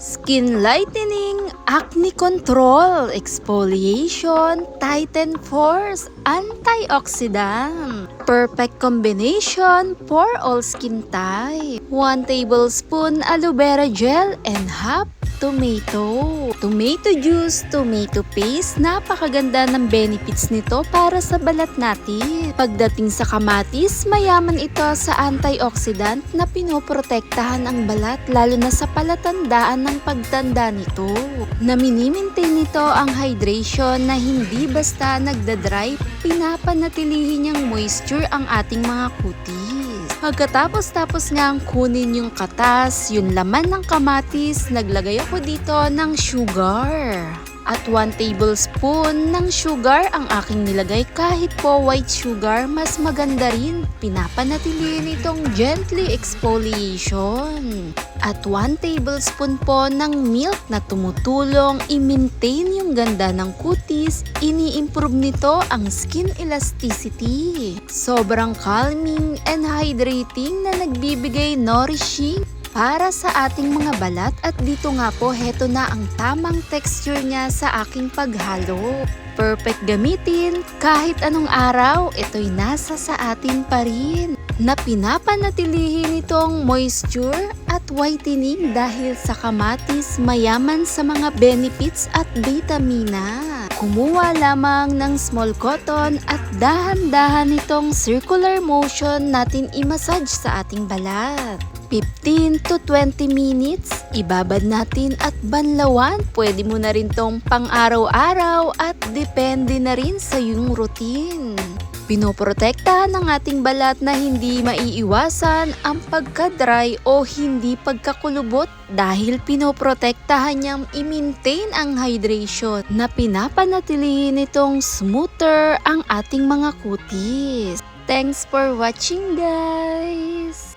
Skin lightening, acne control, exfoliation, tighten pores, antioxidant. Perfect combination for all skin type. 1 tablespoon aloe vera gel and half tomato. Tomato juice, tomato paste, napakaganda ng benefits nito para sa balat natin. Pagdating sa kamatis, mayaman ito sa antioxidant na pinoprotektahan ang balat lalo na sa palatandaan ng pagtanda nito. Na minimaintain nito ang hydration na hindi basta nagda-dry, pinapanatilihin niyang moisture ang ating mga kutis. Pagkatapos tapos nga ang kunin yung katas, yung laman ng kamatis, naglagay ako dito ng sugar. At 1 tablespoon ng sugar ang aking nilagay kahit po white sugar, mas maganda rin. Pinapanatilihin itong gently exfoliation. At 1 tablespoon po ng milk na tumutulong i-maintain yung ganda ng kutis, ini-improve nito ang skin elasticity. Sobrang calming and hydrating na nagbibigay nourishing para sa ating mga balat at dito nga po heto na ang tamang texture niya sa aking paghalo. Perfect gamitin kahit anong araw, ito'y nasa sa atin pa rin na pinapanatilihin itong moisture at whitening dahil sa kamatis mayaman sa mga benefits at vitamina. Kumuha lamang ng small cotton at dahan-dahan itong circular motion natin i-massage sa ating balat. 15 to 20 minutes, ibabad natin at banlawan. Pwede mo na rin tong pang-araw-araw at depende na rin sa iyong routine. Pinoprotektahan ng ating balat na hindi maiiwasan ang pagka-dry o hindi pagkakulubot dahil pinoprotektahan niyang i-maintain ang hydration na pinapanatilihin nitong smoother ang ating mga kutis. Thanks for watching guys!